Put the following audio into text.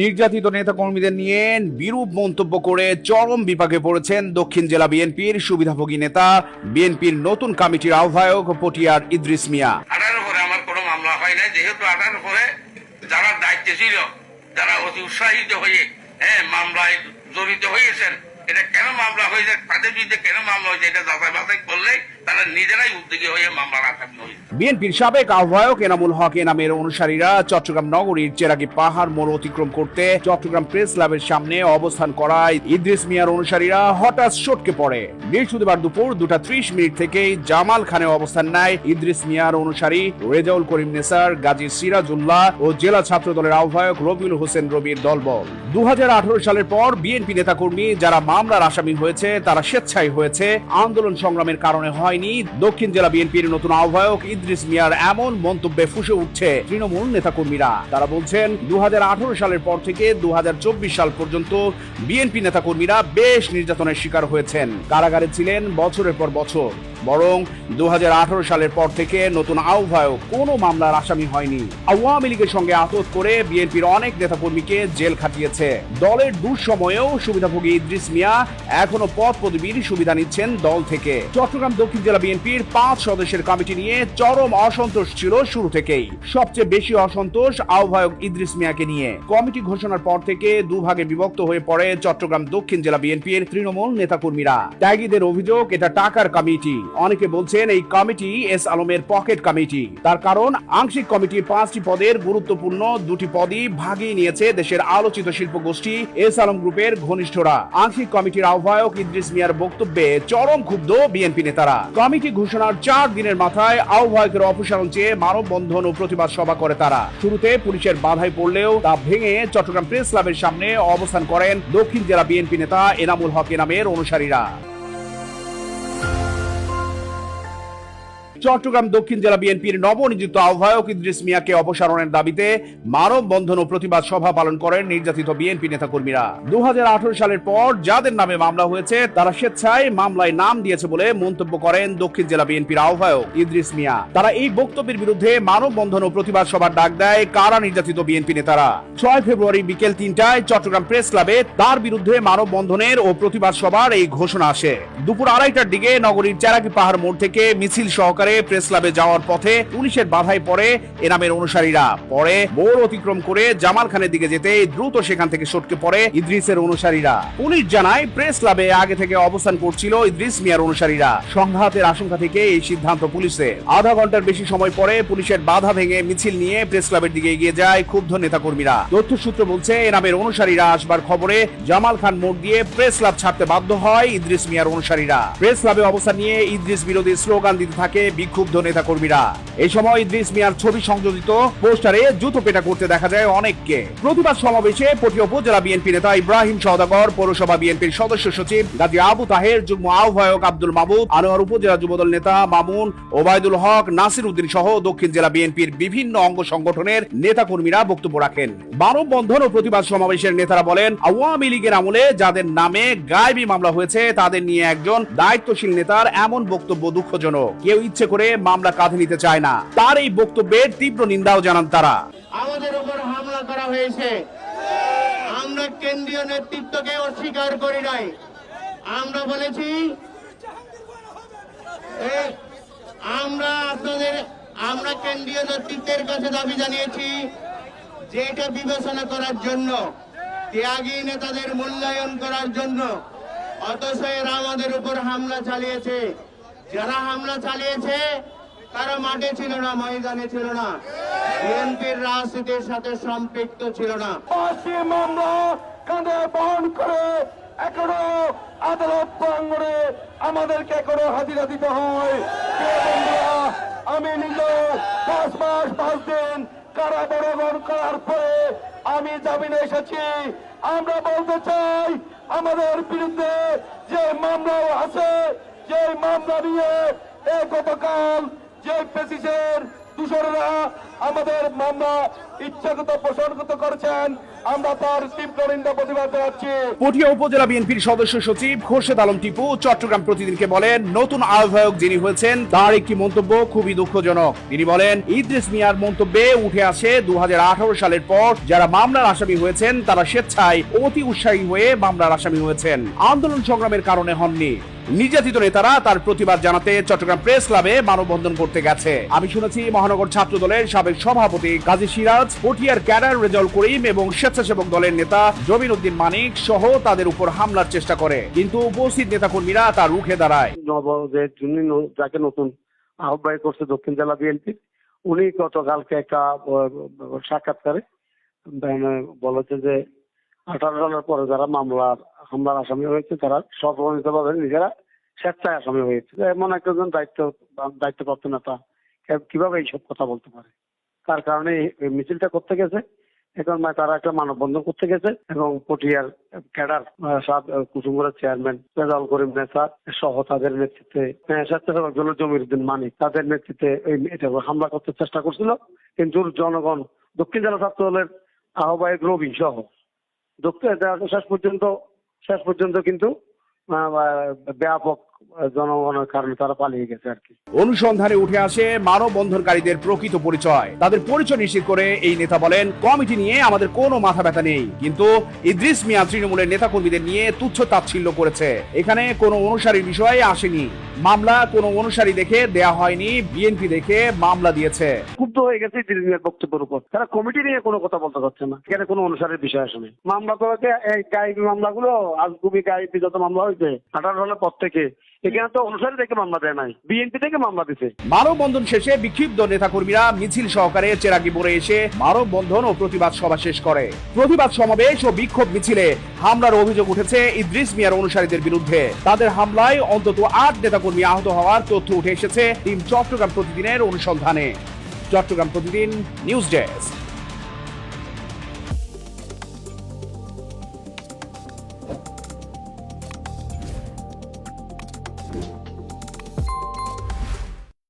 নির্যাতিত নেতা কর্মীদের নিয়ে বিরূপ মন্তব্য করে চরম বিপাকে পড়েছেন দক্ষিণ জেলা বিএনপির সুবিধাভোগী নেতা, বিএনপির নতুন কমিটির আহ্বায়ক পটিয়ার ইদ্রিস মিয়া। আমার কোনো মামলা হয় না যেহেতু আটার উপরে যারা দায়িত্বে ছিল, যারা অতি উৎসাহিত হয়ে হ্যাঁ মামলায় জড়িত হয়েছেন, এটা কেন মামলা হয়েছে, তাদের বিরুদ্ধে কেন মামলা হয়েছে, এটা যাচাই বাছাই করলে হয়ে বিএনপির সাবেক আহ্বায়ক এনামুল হক, এনামের অনুসারীরা চট্টগ্রাম নগরীর চেরাগি পাহাড় মোড় অতিক্রম করতে চট্টগ্রাম প্রেস ক্লাবের সামনে অবস্থান করায় ইদ্রিস মিয়ার অনুসারীরা হঠাৎ সটকে পড়ে। বৃহস্পতিবার দুপুর দুটা ত্রিশ মিনিট থেকেই জামাল খানে অবস্থান নেয় ইদ্রিস মিয়ার অনুসারী রেজাউল করিম নেসার, গাজী সিরাজুল্লাহ ও জেলা ছাত্র দলের আহ্বায়ক রবিউল হোসেন রবির দলবল। দু হাজার আঠারো সালের পর বিএনপি নেতাকর্মী যারা মামলার আসামি হয়েছে, তারা স্বেচ্ছায় হয়েছে। আন্দোলন সংগ্রামের কারণে হয়নি। দক্ষিণ জেলা বিএনপির নতুন আহ্বায়ক ইদ্রিস মিয়ার এমন মন্তব্যে ফুসে উঠছে তৃণমূল নেতাকর্মীরা। তারা বলছেন দু হাজার আঠারো সালের পর থেকে দু হাজার চব্বিশ সাল পর্যন্ত বিএনপি নেতাকর্মীরা বেশ নির্যাতনের শিকার হয়েছেন। কারাগারে ছিলেন বছরের পর বছর। বরং দু হাজার আঠারো সালের পর থেকে নতুন আহ্বায়ক কোনো মামলার আসামি হয়নি। আওয়ামী লীগের সঙ্গে আতত করে বিএনপির অনেক নেতাকর্মীকে জেল খাটিয়েছে। দলের দুঃসময়েও সুবিধাভোগী ইদ্রিস মিয়া এখনও পদ পদবীর সুবিধা নিচ্ছেন দল থেকে। চট্টগ্রাম দক্ষিণ জেলা বিএনপির পাঁচ সদস্যের কমিটি নিয়ে চরম অসন্তোষ ছিল শুরু থেকেই। সবচেয়ে বেশি অসন্তোষ আহ্বায়ক ইদ্রিস মিয়াকে নিয়ে। কমিটি ঘোষণার পর থেকে দুভাগে বিভক্ত হয়ে পড়ে চট্টগ্রাম দক্ষিণ জেলা বিএনপির তৃণমূল নেতাকর্মীরা। ত্যাগীদের অভিযোগ, এটা টাকার কমিটি। অনেকে বলছেন এই কমিটি এস আলমের পকেট কমিটি। তার কারণ, আংশিক কমিটি পাঁচটি পদের গুরুত্বপূর্ণ দুটি পদই ভাগিয়ে নিয়েছে দেশের আলোচিত শিল্প গোষ্ঠী এস আলম গ্রুপের ঘনিষ্ঠরা। আংশিক কমিটির আহ্বায়ক ইদ্রিস মিয়ার বক্তব্যে চরম ক্ষুব্ধ বিএনপি নেতারা। কমিটি ঘোষণার চার দিনের মাথায় আহ্বায়কের অপসারণ চেয়ে মানববন্ধন ও প্রতিবাদ সভা করে তারা। শুরুতে পুলিশের বাধায় পড়লেও তা ভেঙে চট্টগ্রাম প্রেস ক্লাবের সামনে অবস্থান করেন দক্ষিণ জেলা বিএনপি নেতা এনামুল হক এনামের অনুসারীরা। চট্টগ্রাম দক্ষিণ জেলা বিএনপির নবনিযুক্ত আহ্বায়ক ইদ্রিস মিয়াকে অপসারণের দাবিতে মানববন্ধন ও প্রতিবাদ সভা পালন করেন নির্যাতিত বিএনপি নেতাকর্মীরা। দু সালের পর যাদের নামে মামলা হয়েছে, তারা স্বেচ্ছায় মামলায় নাম দিয়েছে বলে মন্তব্য করেন দক্ষিণ জেলা বিএনপির আহ্বায়ক ইদ্রিস মিয়া। তারা এই বক্তব্যের বিরুদ্ধে মানববন্ধন ও প্রতিবাদ সভার ডাক দেয় কারা নির্যাতিত বিএনপি নেতারা? ছয় ফেব্রুয়ারি বিকেল তিনটায় চট্টগ্রাম প্রেস ক্লাবে তার বিরুদ্ধে মানববন্ধনের ও প্রতিবাদ সভার এই ঘোষণা আসে। দুপুর আড়াইটার দিকে নগরীর চেরাকি পাহাড় মোড় থেকে মিছিল সহকারে প্রেস ক্লাবে যাওয়ার পথে পুলিশের বাধায় পড়ে এনামের অনুসারীরা। পরে মোড় অতিক্রম করে জামাল খানের দিকে যেতে দ্রুত সেখান থেকে সটকে পড়ে ইদ্রিসের অনুসারীরা। পুলিশ জানায় প্রেস ক্লাবে আগে থেকে অবস্থান করছিল ইদ্রিস মিয়ার অনুসারীরা। সংঘাতের আশঙ্কা থেকে এই সিদ্ধান্ত পুলিশের। আধা ঘণ্টার বেশি সময় পরে পুলিশের বাধা ভেঙে মিছিল নিয়ে প্রেস ক্লাবের দিকে এগিয়ে যায় ক্ষুব্ধ নেতাকর্মীরা। তথ্য সূত্র বলছে এনামের অনুসারীরা আসবার খবরে জামাল খান মোড় দিয়ে প্রেস ক্লাব ছাড়তে বাধ্য হয় ইদ্রিস মিয়ার অনুসারীরা। প্রেস ক্লাবে অবস্থান নিয়ে ইদ্রিস বিরোধী স্লোগান দিতে থাকে বিক্ষুব্ধ নেতাকর্মীরা। এই সময় ইদ্রিস মিয়ার ছবি সংযোজিত পোস্টারে জুতো পেটা করতে দেখা যায় অনেককে। প্রতিবাদ সমাবেশে পটি উপজেলা বিএনপি নেতা ইব্রাহিম সওদাগর, পৌরসভা বিএনপির সদস্য সচিব গাজী আবু তাহের, যুগ্ম আহ্বায়ক আব্দুল মাহবুব আনোয়ার উপজেলা যুবদল নেতা মামুন ওবায়দুল হক, নাসির উদ্দিন সহ দক্ষিণ জেলা বিএনপির বিভিন্ন অঙ্গ সংগঠনের নেতাকর্মীরা বক্তব্য রাখেন। মানববন্ধন ও প্রতিবাদ সমাবেশের নেতারা বলেন, আওয়ামী লীগের আমলে যাদের নামে গায়েবী মামলা হয়েছে, তাদের নিয়ে একজন দায়িত্বশীল নেতার এমন বক্তব্য দুঃখজনক। কেউ ইচ্ছে করে মামলা কাঁধে নিতে চায় না। তার এই বক্তব্যের তীব্র নিন্দাও জানান তারা। আমাদের উপর হামলা করা হয়েছে। আমরা কেন্দ্রীয় নেতৃত্বকে অস্বীকার করি নাই। আমরা বলেছি আমরা আপনাদের, আমরা কেন্দ্রীয় নেতৃত্বের কাছে দাবি জানিয়েছি যে এটা বিবেচনা করার জন্য, ত্যাগী নেতাদের মূল্যায়ন করার জন্য। অথচ এরা আমাদের উপর হামলা চালিয়েছে। যারা হামলা চালিয়েছে, তারা মাঠে ছিল না, ময়দানে ছিল না। বিএনপির রাজনীতির সাথে সম্পৃক্ত ছিল না। মামলা কাঁধে বহন করে এখনও আদালত প্রাঙ্গণে আমাদেরকে এখনও হাজিরা দিতে হয়। আমি নিজে পাঁচ মাস, পাঁচ দিন কারাবরণ করার পরে আমি জামিনে এসেছি। আমরা বলতে চাই, আমাদের বিরুদ্ধে যে মামলা আছে যে মামলা নিয়ে গতকাল যে পেসিসের দূষণরা আমাদের মামলা ইচ্ছাগত পোষণগত করেছেন পটিয়া উপজেলা বিএনপির সদস্য সচিব খোরশেদ আলম টিপু চট্টগ্রাম প্রতিদিনকে বলেন, নতুন আহ্বায়ক যিনি হয়েছেন, তার একটি মন্তব্য খুবই দুঃখজনক। তিনি বলেন, ইদ্রিস মিয়ার মন্তব্যে উঠে আসে দু সালের পর যারা মামলার আসামি হয়েছেন, তারা স্বেচ্ছায় অতি উৎসাহী হয়ে মামলার আসামি হয়েছেন। আন্দোলন সংগ্রামের কারণে হননি। নির্যাতিত নেতারা তার প্রতিবাদ জানাতে চট্টগ্রাম প্রেস ক্লাবে মানববন্ধন করতে গেছে। আমি শুনেছি, মহানগর ছাত্র দলের সাবেক সভাপতি কাজী সিরাজ, পটিয়ার ক্যাডার রেজাউল করিম এবং স্বেচ্ছাসেবক দলের নেতা জমির উদ্দিন মানিক সহ তাদের উপর হামলার চেষ্টা করে। কিন্তু উপস্থিত নেতাকর্মীরা তা রুখে দাঁড়ায়। নব যে যিনি ন- যাকে নতুন আহ্বায়ক করছে দক্ষিণ জেলা বিএনপি, উনি গতকালকে একটা সাক্ষাৎকারে বলেছে যে আঠারো সালের পরে যারা মামলার, হামলার আসামি হয়েছে, তারা সর্বনিতভাবে নিজেরা স্বেচ্ছায় আসামি হয়েছে। এমন একজন দায়িত্ব, দায়িত্বপ্রাপ্ত নেতা কীভাবে এইসব কথা বলতে পারে? তার কারণে মিছিলটা করতে গেছে। এখন মানে তারা একটা মানববন্ধন করতে গেছে এবং পটিয়ার ক্যাডার সাত আহ, চেয়ারম্যান রেজাউল করিম নেতা সহ তাদের নেতৃত্বে স্বেচ্ছাসেবক দল জমির উদ্দিন মানিক তাদের নেতৃত্বে এই এটা হামলা করতে চেষ্টা করছিল। কিন্তু জনগণ দক্ষিণ জেলা ছাত্র দলের আহ্বায়ক রবি সহ দক্ষিণ শেষ পর্যন্ত শেষ পর্যন্ত কিন্তু ব্যাপক জনগণের কারণে তারা পালিয়ে গেছে আর কি। অনুসন্ধানে উঠে আসে মানববন্ধনকারীদের প্রকৃত পরিচয়। তাদের পরিচয় নিশ্চিত করে এই নেতা বলেন কমিটি নিয়ে আমাদের কোনো মাথা ব্যথা নেই। কিন্তু ইদ্রিস মিয়া তৃণমূলের নেতাকর্মীদের নিয়ে তুচ্ছ তাচ্ছিল্য করেছে। এখানে কোনো অনুসারীর বিষয়ে আসেনি। মামলা কোনো অনুসারী দেখে দেয়া হয়নি। বিএনপি দেখে মামলা দিয়েছে। ক্ষুব্ধ হয়ে গেছে দিদিনের বক্তব্যের উপর। তারা কমিটি নিয়ে কোনো কথা বলতে পারছে না। এখানে কোনো অনুসারের বিষয় আসেনি। মামলা তো এই গাইবি মামলাগুলো আজগুবি গাইবি যত মামলা হয়েছে আঠারো সালের পর থেকে এখানে তো থেকে মামলা দেয় নাই, বিএনপি থেকে মামলা দিছে। মানববন্ধন শেষে বিক্ষিপ্ত নেতাকর্মীরা মিছিল সহকারে এসে মানববন্ধন ও প্রতিবাদ সভা শেষ করে। প্রতিবাদ সমাবেশ ও বিক্ষোভ মিছিলে হামলার অভিযোগ উঠেছে ইদ্রিস মিয়ার অনুসারীদের বিরুদ্ধে। তাদের হামলায় অন্তত আট নেতাকর্মী আহত হওয়ার তথ্য উঠে এসেছে টিম চট্টগ্রাম প্রতিদিনের অনুসন্ধানে। চট্টগ্রাম প্রতিদিন নিউজ ডেস্ক।